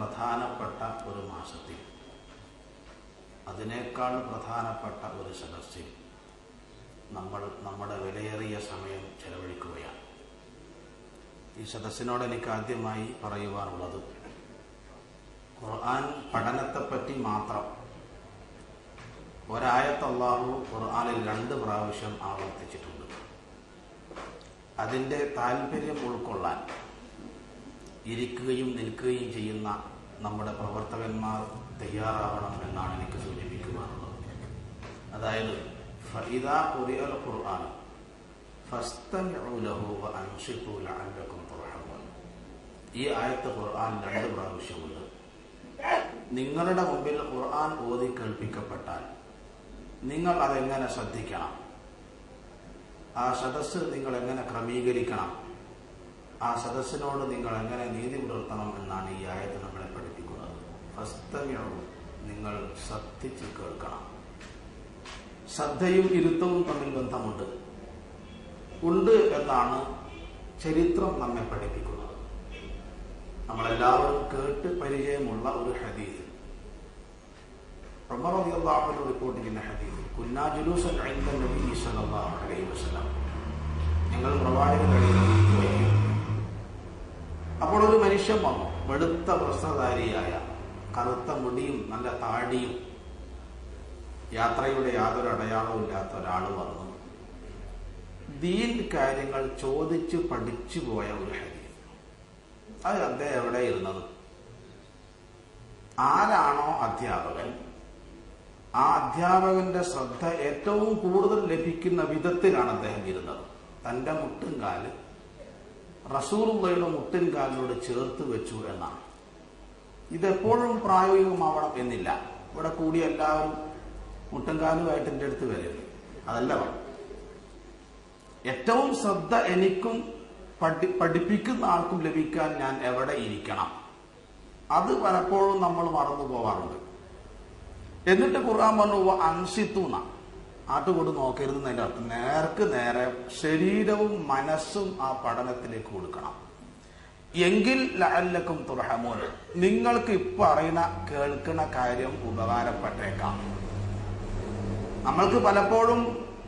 പ്രധാനപ്പെട്ട ഒരു മാസത്തിൽ. അതിനേക്കാൾ പ്രധാനപ്പെട്ട ഒരു സദസ്സിൽ നമ്മൾ നമ്മുടെ വിലയേറിയ സമയം ചെലവഴിക്കുകയാണ്. ഈ സദസ്സിനോട് എനിക്ക് ആദ്യമായി പറയുവാനുള്ളത് ഖുർആൻ പഠനത്തെപ്പറ്റി മാത്രം ഒരായത്ത് ഖുർആനിൽ രണ്ട് പ്രാവശ്യം ആവർത്തിച്ചിട്ടുണ്ട്. അതിന്റെ താല്പര്യം ഉൾക്കൊള്ളാൻ ഇരിക്കുകയും നിൽക്കുകയും ചെയ്യുന്ന നമ്മുടെ പ്രവർത്തകന്മാർ തയ്യാറാവണം എന്നാണ് എനിക്ക് സൂചിപ്പിക്കുവാനുള്ളത്. അതായത് ഫഇദ ഖുറിഅൽ ഖുർആൻ ഈ ആയത്ത് ഖുർആൻ രണ്ട് പ്രാവശ്യമുണ്ട്. നിങ്ങളുടെ മുമ്പിൽ ഖുർആൻ ഓതി കേൾപ്പിക്കപ്പെട്ടാൽ നിങ്ങൾ അതെങ്ങനെ ശ്രദ്ധിക്കണം? ആ സദസ്സ് നിങ്ങൾ എങ്ങനെ ക്രമീകരിക്കണം? ആ സദസ്സിനോട് നിങ്ങൾ എങ്ങനെ നീതി പുലർത്തണം എന്നാണ് ഈ ആയത്ത് നമ്മളെ പഠിപ്പിക്കുന്നത്. ഫസ്തമിഴു നിങ്ങൾ ശ്രദ്ധിച്ച് കേൾക്കണം. ശ്രദ്ധയും ഇരുത്തവും തമ്മിൽ ബന്ധമുണ്ട്. ഉണ്ട് എന്നാണ് ചരിത്രം നമ്മെ പഠിപ്പിക്കുന്നത്. നമ്മളെല്ലാവരും കേട്ട് പരിചയമുള്ള ഒരു ഹദീസ്. ഉമർ റിപ്പോർട്ട് ചെയ്യുന്ന ഹദീസ് കുന്നാ ജുലൂസൻ നബി സല്ലല്ലാഹു അലൈഹി വസല്ലം. ഞങ്ങൾ പ്രവാചകരുടെ അപ്പോൾ ഒരു മനുഷ്യൻ വന്നു. വെളുത്ത വസ്ത്രധാരിയായ കറുത്ത മുടിയും നല്ല താടിയും യാത്രയുടെ യാതൊരു അടയാളവും ഇല്ലാത്ത ഒരാൾ വന്നു. ദീൻ കാര്യങ്ങൾ ചോദിച്ചു പഠിച്ചു പോയ ഒരു ഹരി അത് അദ്ദേഹം എവിടെ ഇരുന്നത്? ആരാണോ അധ്യാപകൻ? ആ അധ്യാപകന്റെ ശ്രദ്ധ ഏറ്റവും കൂടുതൽ ലഭിക്കുന്ന വിധത്തിലാണ് അദ്ദേഹം ഇരുന്നത്. തന്റെ മുട്ടുംകാൽ റസൂറുള്ളയുടെ മുട്ടിൻകാലിനോട് ചേർത്ത് വെച്ചു എന്നാണ്. ഇതെപ്പോഴും പ്രായോഗികമാവണം എന്നില്ല. ഇവിടെ കൂടി എല്ലാവരും മുട്ടൻകാലുമായിട്ട് എന്റെ അടുത്ത് വരരുത് അതല്ല ഏറ്റവും ശ്രദ്ധ എനിക്കും പഠി പഠിപ്പിക്കുന്ന ആൾക്കും ലഭിക്കാൻ ഞാൻ എവിടെ ഇരിക്കണം? അത് പലപ്പോഴും നമ്മൾ മറന്നു പോവാറുണ്ട്. എന്നിട്ട് ഖുർആൻ പറഞ്ഞു അൻസിത്തുന്ന ആട്ടുകൊണ്ട് നോക്കരുത് എന്നല്ല അർത്ഥം. നേർക്ക് നേരെ ശരീരവും മനസ്സും ആ പഠനത്തിലേക്ക് കൊടുക്കണം. എങ്കിൽ ലഅല്ലക്കും തുറഹമോൻ നിങ്ങൾക്ക് ഇപ്പൊ അറിയുന്ന കേൾക്കുന്ന കാര്യം ഉപകാരപ്പെട്ടേക്കാം. നമ്മൾക്ക് പലപ്പോഴും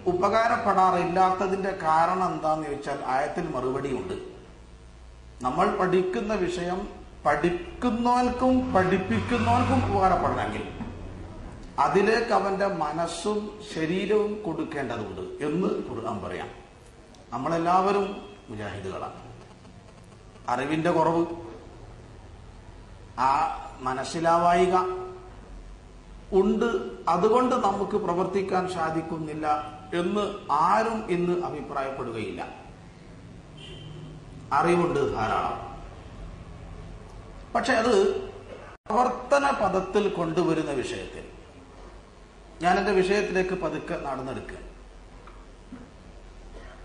ഉപകാരപ്പെടാറില്ലാത്തതിന്റെ കാരണം എന്താന്ന് ചോദിച്ചാൽ ആയത്തിൽ മറുപടിയുണ്ട്. നമ്മൾ പഠിക്കുന്ന വിഷയം പഠിക്കുന്നവർക്കും പഠിപ്പിക്കുന്നവർക്കും ഉപകാരപ്പെടണമെങ്കിൽ. അതിലേക്ക് അവന്റെ മനസ്സും ശരീരവും കൊടുക്കേണ്ടതുണ്ട് എന്ന് ഖുർആൻ പറയാം. നമ്മളെല്ലാവരും മുജാഹിദുകളാണ്. അറിവിന്റെ കുറവ് ആ മനസ്സിലാവായിക ഉണ്ട് അതുകൊണ്ട് നമുക്ക് പ്രവർത്തിക്കാൻ സാധിക്കുന്നില്ല എന്ന് ആരും ഇന്ന് അഭിപ്രായപ്പെടുകയില്ല. അറിവുണ്ട് ധാരാളം. പക്ഷെ അത് പ്രവർത്തന പദത്തിൽ കൊണ്ടുവരുന്ന വിഷയത്തിൽ ഞാൻ എന്റെ വിഷയത്തിലേക്ക് പതുക്കെ നടന്നെടുക്കുക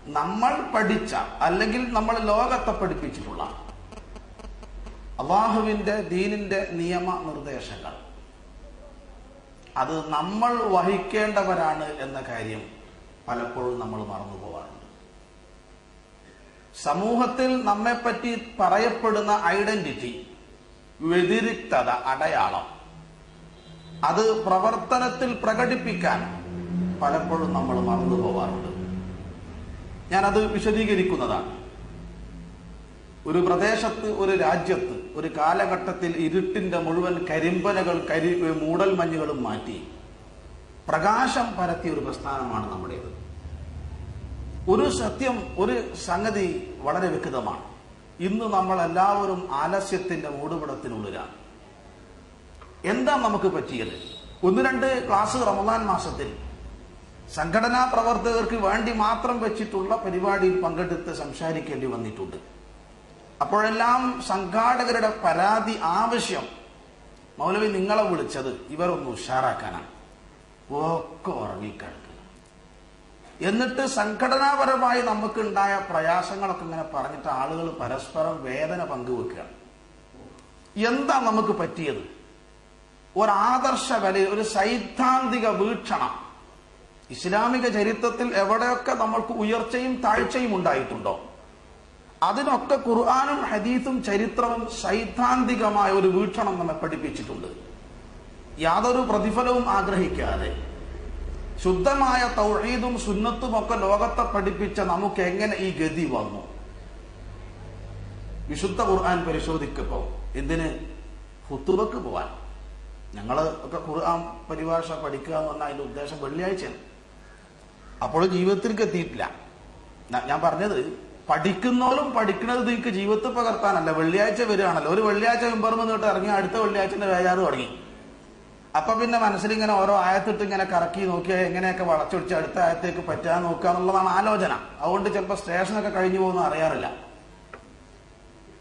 നമ്മൾ പഠിച്ച അല്ലെങ്കിൽ നമ്മൾ ലോകത്തെ പഠിപ്പിച്ചിട്ടുള്ള അള്ളാഹുവിന്റെ ദീനിന്റെ നിയമ നിർദ്ദേശങ്ങൾ അത് നമ്മൾ വഹിക്കേണ്ടവരാണ് എന്ന കാര്യം പലപ്പോഴും നമ്മൾ മറന്നു പോവാറുണ്ട്. സമൂഹത്തിൽ നമ്മെപ്പറ്റി പറയപ്പെടുന്ന ഐഡന്റിറ്റി വ്യതിരിക്തത അടയാളം. അത് പ്രവർത്തനത്തിൽ പ്രകടിപ്പിക്കാൻ പലപ്പോഴും നമ്മൾ മറന്നു പോവാറുണ്ട്. ഞാനത് വിശദീകരിക്കുന്നതാണ്. ഒരു പ്രദേശത്ത് ഒരു രാജ്യത്ത് ഒരു കാലഘട്ടത്തിൽ ഇരുട്ടിന്റെ മുഴുവൻ കരിമ്പനകൾ കരി മൂടൽ മഞ്ഞുകളും മാറ്റി പ്രകാശം പരത്തിയ ഒരു പ്രസ്ഥാനമാണ് നമ്മുടേത്. ഒരു സത്യം ഒരു സംഗതി വളരെ വ്യക്തമാണ്. ഇന്ന് നമ്മൾ എല്ലാവരും ആലസ്യത്തിന്റെ മൂടുപടത്തിനുള്ളിലാണ്. എന്താ നമുക്ക് പറ്റിയത്? ഒന്ന് രണ്ട് ക്ലാസ് റമദാൻ മാസത്തിൽ. സംഘടനാ പ്രവർത്തകർക്ക് വേണ്ടി മാത്രം വെച്ചിട്ടുള്ള പരിപാടിയിൽ പങ്കെടുത്ത് സംസാരിക്കേണ്ടി വന്നിട്ടുണ്ട്. അപ്പോഴെല്ലാം സംഘാടകരുടെ പരാതി ആവശ്യം. മൗലവി നിങ്ങളെ വിളിച്ചത് ഇവരൊന്ന് ഉഷാറാക്കാനാണ്. ഒക്കെ ഉറങ്ങിക്കിടക്കുക എന്നിട്ട് സംഘടനാപരമായി നമുക്കുണ്ടായ പ്രയാസങ്ങളൊക്കെ ഇങ്ങനെ പറഞ്ഞിട്ട് ആളുകൾ പരസ്പരം വേദന പങ്കുവെക്കുകയാണ്. എന്താ നമുക്ക് പറ്റിയത്? ഒരാദർശ വില ഒരു സൈദ്ധാന്തിക വീക്ഷണം. ഇസ്ലാമിക ചരിത്രത്തിൽ എവിടെയൊക്കെ നമ്മൾക്ക് ഉയർച്ചയും താഴ്ചയും ഉണ്ടായിട്ടുണ്ടോ? അതിനൊക്കെ ഖുർആാനും ഹദീസും ചരിത്രവും സൈദ്ധാന്തികമായ ഒരു വീക്ഷണം നമ്മെ പഠിപ്പിച്ചിട്ടുണ്ട്. യാതൊരു പ്രതിഫലവും ആഗ്രഹിക്കാതെ. ശുദ്ധമായ തൗഹീദും സുന്നത്തും ഒക്കെ ലോകത്തെ പഠിപ്പിച്ച നമുക്ക് എങ്ങനെ ഈ ഗതി വന്നു? വിശുദ്ധ ഖുർആൻ പരിശോധിക്കപ്പോ എന്തിന്? ഹുത്തുബക്ക് പോവാൻ. ഞങ്ങൾ ഒക്കെ ഖുർആൻ പരിഭാഷ പഠിക്കുക എന്ന് പറഞ്ഞാൽ അതിന്റെ ഉദ്ദേശം വെള്ളിയാഴ്ചയാണ്. അപ്പോൾ ജീവിതത്തിലേക്ക് എത്തിയിട്ടില്ല. ഞാൻ പറഞ്ഞത് പഠിക്കുന്നവരും പഠിക്കുന്നത് നിങ്ങൾക്ക് ജീവിതത്തിൽ പകർത്താനല്ല. വെള്ളിയാഴ്ച വരികയാണല്ലോ. ഒരു വെള്ളിയാഴ്ച മെമ്പർന്ന് നീട്ട് ഇറങ്ങി അടുത്ത വെള്ളിയാഴ്ചന്റെ വേജാറ് തുടങ്ങി. അപ്പൊ പിന്നെ മനസ്സിലിങ്ങനെ ഓരോ ആയത്തിട്ട് ഇങ്ങനെ കറക്കി നോക്കിയാൽ എങ്ങനെയൊക്കെ വളച്ചൊടിച്ച് അടുത്ത ആയത്തേക്ക് പറ്റാൻ നോക്കുക എന്നുള്ളതാണ് ആലോചന. അതുകൊണ്ട് ചിലപ്പോൾ സ്റ്റേഷനൊക്കെ കഴിഞ്ഞു പോകുന്ന അറിയാറില്ല.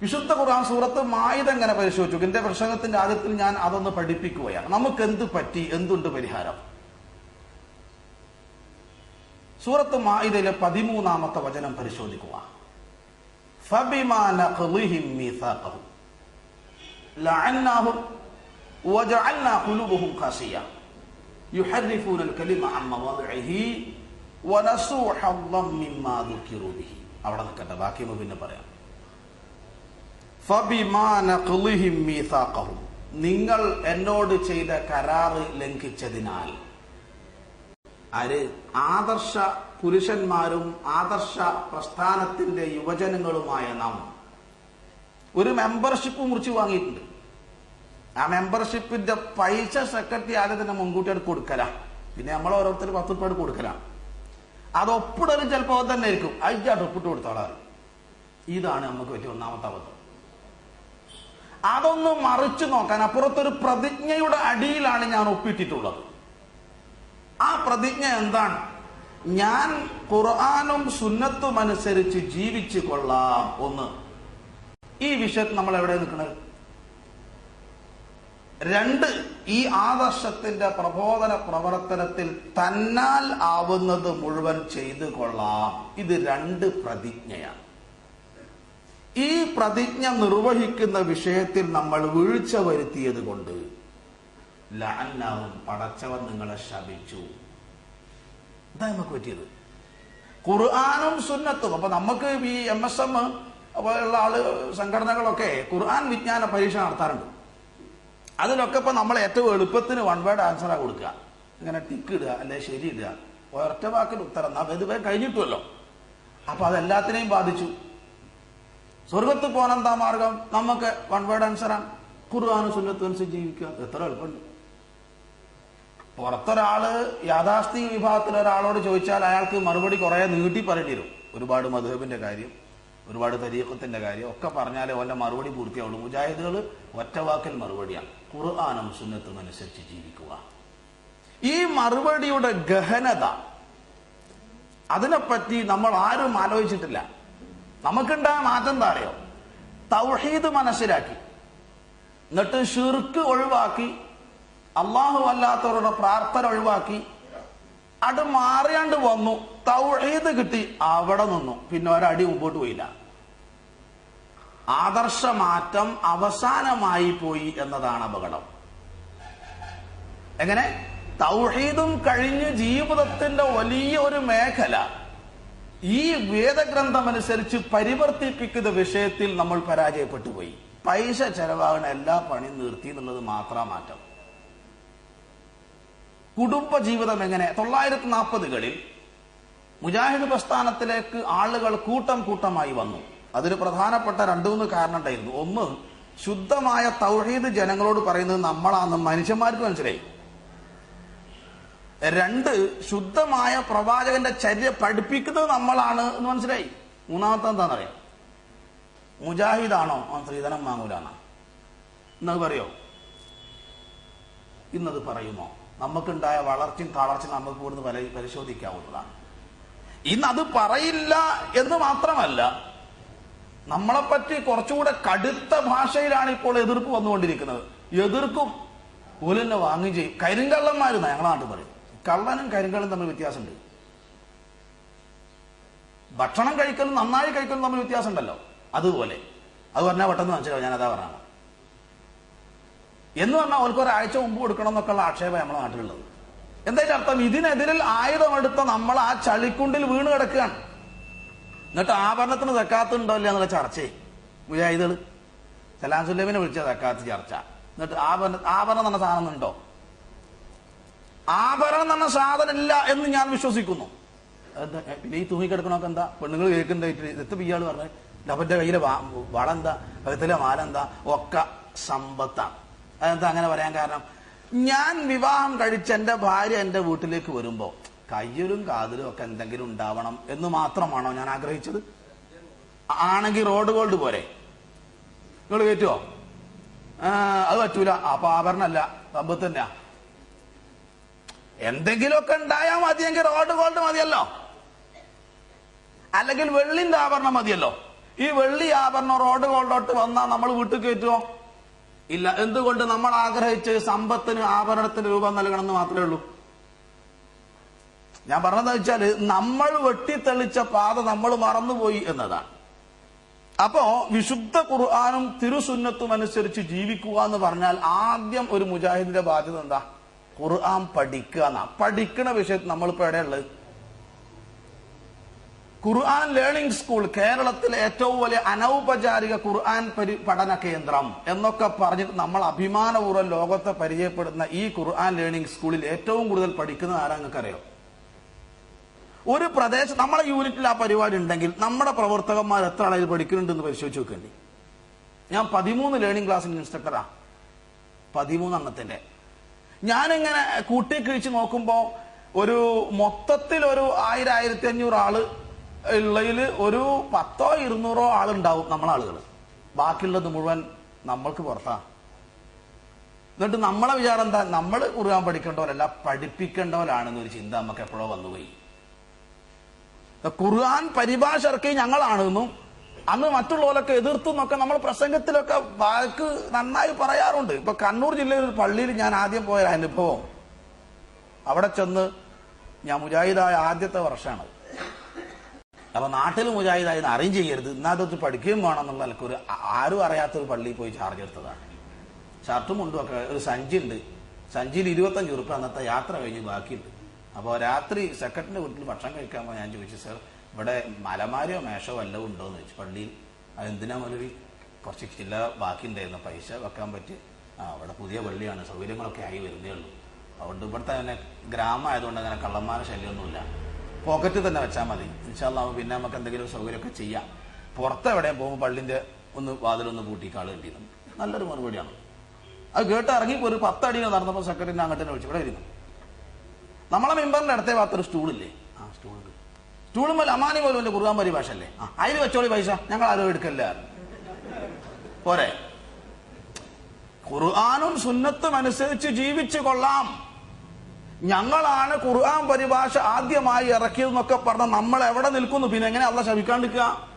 വിശുദ്ധ ഖുർആൻ സൂറത്ത് മായത് എങ്ങനെ പരിശോധിച്ചു? എന്റെ പ്രസംഗത്തിന്റെ ആദ്യത്തിൽ ഞാൻ അതൊന്ന് പഠിപ്പിക്കുകയാണ്. നമുക്ക് എന്ത് പറ്റി? എന്തുണ്ട് പരിഹാരം? സൂറത്ത് മായിതയിലെ പതിമൂന്നാമത്തെ വചനം പരിശോധിക്കുക. അവിടെ നിൽക്കട്ടെ ബാക്കി പിന്നെ പറയാം. നിങ്ങൾ എന്നോട് ചെയ്ത കരാറ് ലംഘിച്ചതിനാൽ ആര്? ആദർശ പുരുഷന്മാരും ആദർശ പ്രസ്ഥാനത്തിന്റെ യുവജനങ്ങളുമായ നാം. ഒരു മെമ്പർഷിപ്പ് മുറിച്ച് വാങ്ങിയിട്ടുണ്ട്. ആ മെമ്പർഷിപ്പിന്റെ പൈസ സെക്രട്ടറി ആദ്യം തന്നെ മുൻകൂട്ടി എടുത്ത് കൊടുക്കല. പിന്നെ നമ്മൾ ഓരോരുത്തർ പത്ത് ഉറുപ്പ് എടുത്ത് കൊടുക്കലാണ് അത് ഒപ്പിടലും ചിലപ്പോൾ തന്നെ ആയിരിക്കും. അയച്ചാട്ട് ഒപ്പിട്ട് കൊടുത്തോളാറ് ഇതാണ് നമുക്ക് പറ്റിയ ഒന്നാമത്തെ അബദ്ധം അതൊന്ന് മറിച്ചു നോക്കാൻ അപ്പുറത്തൊരു പ്രതിജ്ഞയുടെ അടിയിലാണ് ഞാൻ ഒപ്പിട്ടിട്ടുള്ളത്. ആ പ്രതിജ്ഞ എന്താണ്? ഞാൻ ഖുർആാനും സുന്നത്തും അനുസരിച്ച് ജീവിച്ചു കൊള്ളാം. ഒന്ന്. ഈ വിഷയത്തിൽ നമ്മൾ എവിടെ നിൽക്കുന്നത് രണ്ട് ഈ ആദർശത്തിന്റെ പ്രബോധന പ്രവർത്തനത്തിൽ തന്നാൽ ആവുന്നത് മുഴുവൻ ചെയ്തു കൊള്ളാം. ഇത് രണ്ട് പ്രതിജ്ഞയാണ്. ഈ പ്രതിജ്ഞ നിർവഹിക്കുന്ന വിഷയത്തിൽ നമ്മൾ വീഴ്ച വരുത്തിയത് കൊണ്ട് ലാലാവും പടച്ചവൻ നിങ്ങളെ ശപിച്ചു. അതാ നമുക്ക് പറ്റിയത്. ഖുർആാനും സുന്നത്തും. അപ്പൊ നമുക്ക് ഈ എം എസ് എം പോലുള്ള ആൾ സംഘടനകളൊക്കെ ഖുർആൻ വിജ്ഞാന പരീക്ഷ നടത്താറുണ്ട്. അതിലൊക്കെ ഇപ്പൊ നമ്മൾ ഏറ്റവും എളുപ്പത്തിന് വൺ വേർഡ് ആൻസറാ കൊടുക്കുക. ഇങ്ങനെ ടിക്ക് ഇടുക അല്ലെ ശരി ഇടുക. ഒരൊറ്റ വാക്കിന് ഉത്തരം. എന്നാ ഇത് കഴിഞ്ഞിട്ടുമല്ലോ അപ്പൊ അതെല്ലാത്തിനെയും ബാധിച്ചു. സ്വർഗത്ത് പോകാൻ എന്താ മാർഗം? നമുക്ക് വൺ വേർഡ് ആൻസർ ആണ്. കുറുവാനും സുന്നത്തും അനുസരിച്ച് ജീവിക്കുക. എത്ര എളുപ്പമുണ്ട്. പുറത്തൊരാൾ യാഥാസ്ഥിക വിഭാഗത്തിൽ ഒരാളോട് ചോദിച്ചാൽ അയാൾക്ക് മറുപടി കുറെ നീട്ടി പറയേണ്ടി വരും. ഒരുപാട് മധുഹബിന്റെ കാര്യം ഒരുപാട് തരീഖത്തിന്റെ കാര്യം ഒക്കെ പറഞ്ഞാലേ ഓന്റെ മറുപടി പൂർത്തിയാവുള്ളൂ. മുജാഹിദുകൾ ഒറ്റ വാക്കിൽ മറുപടിയാണ്. ഖുർആാനും സുന്നത്തും അനുസരിച്ച് ജീവിക്കുക. ഈ മറുപടിയുടെ ഗഹനത അതിനെപ്പറ്റി നമ്മൾ ആരും ആലോചിച്ചിട്ടില്ല. നമുക്കുണ്ടായ മാറ്റം എന്താ അറിയോ? തൗഹീദ് മനസ്സിലാക്കി. എന്നിട്ട് ഷിർക്ക് ഒഴിവാക്കി. അള്ളാഹു അല്ലാത്തവരുടെ പ്രാർത്ഥന ഒഴിവാക്കി. അത് മാറിയാണ്ട് വന്നു. തൗഹീദ് കിട്ടി. അവിടെ നിന്നു. പിന്നെ ഒരടി മുമ്പോട്ട് പോയില്ല. ആദർശ മാറ്റം അവസാനമായി പോയി എന്നതാണ് അപകടം. എങ്ങനെ? തൗഹീദും കഴിഞ്ഞ് ജീവിതത്തിന്റെ വലിയ ഒരു മേഖല. ഈ വേദഗ്രന്ഥം അനുസരിച്ച് പരിവർത്തിപ്പിക്കുന്ന വിഷയത്തിൽ നമ്മൾ പരാജയപ്പെട്ടു പോയി പൈസ ചെലവാകുന്ന എല്ലാ പണി നിർത്തി എന്നുള്ളത് മാത്രം മാറ്റം. കുടുംബ ജീവിതം എങ്ങനെ? തൊള്ളായിരത്തി നാൽപ്പതുകളിൽ മുജാഹിദ് പ്രസ്ഥാനത്തിലേക്ക് ആളുകൾ കൂട്ടം കൂട്ടമായി വന്നു. അതിന് പ്രധാനപ്പെട്ട രണ്ടു മൂന്ന് കാരണം ഉണ്ടായിരുന്നു. ഒന്ന് ശുദ്ധമായ തൗഹീദ് ജനങ്ങളോട് പറയുന്നത് നമ്മളാണെന്ന് മനുഷ്യന്മാർക്ക് മനസ്സിലായി. രണ്ട് ശുദ്ധമായ പ്രവാചകന്റെ ചര്യ പഠിപ്പിക്കുന്നത് നമ്മളാണ് എന്ന് മനസ്സിലായി. മൂന്നാമത്തെ എന്താണെന്നറിയാം മുജാഹിദാണോ? ആ സ്ത്രീധനം വാങ്ങൂലാണോ എന്നത് പറയോ? ഇന്നത് പറയുമോ നമുക്കുണ്ടായ വളർച്ചയും തളർച്ചയും നമുക്ക് കൂടുതൽ പല പരിശോധിക്കാവുന്നതാണ്. ഇന്ന് അത് പറയില്ല എന്ന് മാത്രമല്ല നമ്മളെപ്പറ്റി കുറച്ചുകൂടെ കടുത്ത ഭാഷയിലാണ് ഇപ്പോൾ എതിർപ്പ് വന്നുകൊണ്ടിരിക്കുന്നത്. എതിർക്കും ഓലെന്നെ വാങ്ങുകയും ചെയ്യും. കരിങ്കള്ളന്മാരുന്ന ഞങ്ങളുടെ നാട്ടിൽ പറയും. കള്ളനും കരിങ്കളും തമ്മിൽ വ്യത്യാസമുണ്ട്. ഭക്ഷണം കഴിക്കലും നന്നായി കഴിക്കലും തമ്മിൽ വ്യത്യാസമുണ്ടല്ലോ. അതുപോലെ. അത് പറഞ്ഞാൽ പെട്ടെന്ന് മനസ്സിലാവും ഞാൻ അതാ പറഞ്ഞത്. എന്ന് പറഞ്ഞാൽ അവർക്ക് ഒരാഴ്ച മുമ്പ് കൊടുക്കണം എന്നൊക്കെയുള്ള ആക്ഷേപം നമ്മുടെ നാട്ടിലുള്ളത്. എന്തായാലും അർത്ഥം ഇതിനെതിരിൽ ആയുധമെടുത്ത നമ്മൾ ആ ചളിക്കുണ്ടിൽ വീണ് കിടക്കുകയാണ്. എന്നിട്ട് ആഭരണത്തിന് തെക്കാത്തുണ്ടോ ഇല്ല എന്നുള്ള ചർച്ചയെ മുജാഹിദുകൾ സലാം സുല്ലമിനെ വിളിച്ച തെക്കാത്ത ചർച്ച. എന്നിട്ട് ആഭരണ ആഭരണം എന്ന സാധനം ഉണ്ടോ? ആഭരണം എന്ന സാധനം ഇല്ല എന്ന് ഞാൻ വിശ്വസിക്കുന്നു. പിന്നെ ഈ തൂങ്ങിക്കിടക്കണമൊക്കെ എന്താ? പെണ്ണുങ്ങൾ കേൾക്കുന്നുണ്ടായിട്ട് എത്ര ഇയാൾ പറഞ്ഞത് അവന്റെ കയ്യിലെ വള എന്താ കഴുത്തിലെ മാല എന്താ ഒക്കെ സമ്പത്താണ് അതെന്താ അങ്ങനെ പറയാൻ കാരണം? ഞാൻ വിവാഹം കഴിച്ച് എന്റെ ഭാര്യ എന്റെ വീട്ടിലേക്ക് വരുമ്പോ കയ്യിലും കാതിലും ഒക്കെ എന്തെങ്കിലും ഉണ്ടാവണം എന്ന് മാത്രമാണോ ഞാൻ ആഗ്രഹിച്ചത്? ആണെങ്കിൽ റോഡ് ഗോൾഡ് പോരെ. നിങ്ങൾ കയറ്റുമോ അത് പറ്റൂല. അപ്പൊ ആഭരണല്ല സമ്പത്ത് തന്നെയാ. എന്തെങ്കിലുമൊക്കെ ഉണ്ടായാൽ മതിയെങ്കിൽ റോഡ് ഗോൾഡ് മതിയല്ലോ. അല്ലെങ്കിൽ വെള്ളിന്റെ ആഭരണം മതിയല്ലോ. ഈ വെള്ളി ആഭരണം റോഡ് ഗോൾഡോട്ട് വന്നാൽ നമ്മൾ വീട്ടിൽ കയറ്റുമോ ഇല്ല. എന്തുകൊണ്ട് നമ്മൾ ആഗ്രഹിച്ച് സമ്പത്തിന് ആഭരണത്തിന് രൂപം നൽകണം എന്ന് മാത്രമേ ഉള്ളൂ? ഞാൻ പറഞ്ഞതെന്ന് വെച്ചാൽ നമ്മൾ വെട്ടിത്തെളിച്ച പാത നമ്മൾ മറന്നുപോയി എന്നതാണ്. അപ്പോ വിശുദ്ധ ഖുർആാനും തിരുസുന്നത്തും അനുസരിച്ച് ജീവിക്കുക എന്ന് പറഞ്ഞാൽ ആദ്യം ഒരു മുജാഹിദിന്റെ ബാധ്യത എന്താ? ഖുർആൻ പഠിക്കുക എന്നാ. പഠിക്കണ വിഷയത്തിൽ നമ്മളിപ്പോ എവിടെയുള്ളത് ഖുർആൻ ലേണിംഗ് സ്കൂൾ കേരളത്തിലെ ഏറ്റവും വലിയ അനൗപചാരിക ഖുർആൻ പഠന കേന്ദ്രം എന്നൊക്കെ പറഞ്ഞിട്ട് നമ്മൾ അഭിമാനപൂർവം ലോകത്തെ പരിചയപ്പെടുന്ന ഈ ഖുർആൻ ലേണിംഗ് സ്കൂളിൽ ഏറ്റവും കൂടുതൽ പഠിക്കുന്ന ആരാ നിങ്ങൾക്കറിയോ? ഒരു പ്രദേശം നമ്മളെ യൂണിറ്റിൽ ആ പരിപാടി ഉണ്ടെങ്കിൽ നമ്മുടെ പ്രവർത്തകന്മാർ എത്ര ആളായി പഠിക്കുന്നുണ്ടെന്ന് പരിശോധിച്ച് നോക്കേണ്ടി ഞാൻ പതിമൂന്ന് ലേണിംഗ് ക്ലാസ്സിന്റെ ഇൻസ്ട്രക്ടറാ. പതിമൂന്നെണ്ണത്തിന്റെ ഞാനിങ്ങനെ കൂട്ടി കിഴിച്ച് നോക്കുമ്പോ ഒരു മൊത്തത്തിൽ ഒരു ആയിരം ആയിരത്തി അഞ്ഞൂറ് ആൾ ഉള്ളതിൽ ഒരു പത്തോ ഇരുന്നൂറോ ആളുണ്ടാവും നമ്മളെ ആളുകൾ ബാക്കിയുള്ളത് മുഴുവൻ നമ്മൾക്ക് പുറത്താ. എന്നിട്ട് നമ്മളെ വിചാരം എന്താ? നമ്മൾ കുറുകാൻ പഠിക്കേണ്ടവരല്ല പഠിപ്പിക്കേണ്ടവരാണെന്നൊരു ചിന്ത നമുക്ക് എപ്പോഴോ വന്നുപോയി. ഖുർആൻ പരിഭാഷ ഇറക്കി ഞങ്ങളാണെന്നും അന്ന് മറ്റുള്ളവരൊക്കെ എതിർത്തു എന്നൊക്കെ നമ്മൾ പ്രസംഗത്തിലൊക്കെ വാക്ക് നന്നായി പറയാറുണ്ട്. ഇപ്പൊ കണ്ണൂർ ജില്ലയിൽ ഒരു പള്ളിയിൽ ഞാൻ ആദ്യം പോയ അനുഭവം. അവിടെ ചെന്ന് ഞാൻ മുജാഹിദായ ആദ്യത്തെ വർഷമാണ് അപ്പൊ നാട്ടിൽ മുജാഹിദായി അറിയും ചെയ്യരുത്. ഇന്നാതൊട്ട് പഠിക്കുകയും വേണം എന്നുള്ള ആ- ആരും അറിയാത്തൊരു പള്ളിയിൽ പോയി ചാർജ് എടുത്തതാണ്. ഷർട്ടും മുണ്ടും ഒക്കെ ഒരു സഞ്ചി ഉണ്ട്. സഞ്ചിയിൽ ഇരുപത്തഞ്ച് ഉറുപ്പ് അന്നത്തെ യാത്ര കഴിഞ്ഞ് ബാക്കിയുണ്ട്. അപ്പോൾ രാത്രി സെക്രട്ടറിന്റെ വീട്ടിൽ ഭക്ഷണം കഴിക്കാൻ ഞാൻ ചോദിച്ചു സാർ ഇവിടെ മലമാരിയോ മേശോ വല്ലതും ഉണ്ടോ എന്ന് ചോദിച്ചു. പള്ളിയിൽ അതെന്തിനാ മലവി? കുറച്ച് ചില്ല ബാക്കി ഉണ്ടായിരുന്നു പൈസ വെക്കാൻ പറ്റി. ആ അവിടെ പുതിയ പള്ളിയാണ്. സൗകര്യങ്ങളൊക്കെ ആയി വരുന്നേ ഉള്ളൂ. അതുകൊണ്ട് ഇവിടുത്തെ തന്നെ ഗ്രാമമായതുകൊണ്ട് അങ്ങനെ കള്ളന്മാരെ ശല്യമൊന്നുമില്ല. പോക്കറ്റിൽ തന്നെ വെച്ചാൽ മതി. ഇൻഷാല്ലാ പിന്നെ നമുക്ക് എന്തെങ്കിലും സൗകര്യമൊക്കെ ചെയ്യാം. പുറത്ത് എവിടെയും പോകുമ്പോൾ പള്ളിന്റെ ഒന്ന് വാതിലൊന്ന് പൂട്ടിക്കാൾ കിട്ടിയിരുന്നു നല്ലൊരു മറുപടിയാണ്. അത് കേട്ട് ഇറങ്ങി ഒരു പത്തടി നടന്നപ്പോൾ സെക്രട്ടറിനെ അങ്ങോട്ട് വിളിച്ചു. ഇവിടെ ഇരുന്നു. നമ്മളെ മെമ്പറിന്റെ അടുത്തേ ഭാഗത്തൊരു സ്റ്റൂളില്ലേ ആ സ്റ്റൂളുണ്ട് സ്റ്റൂളുമ്പോൾ അമാനി പോലും എന്റെ കുറുകാൻ പരിഭാഷ അല്ലേ അതിന് വെച്ചോളി പൈസ. ഞങ്ങൾ ആരും എടുക്കല്ല. പോരെ. ഖുർആാനും സുന്നത്തും അനുസരിച്ച് ജീവിച്ചു കൊള്ളാം. ഞങ്ങളാണ് ഖുർആൻ പരിഭാഷ ആദ്യമായി ഇറക്കിയതെന്നൊക്കെ പറഞ്ഞ നമ്മൾ എവിടെ നിൽക്കുന്നു? പിന്നെ എങ്ങനെ അള്ള ശവിക്കാണ്ടിരിക്കുക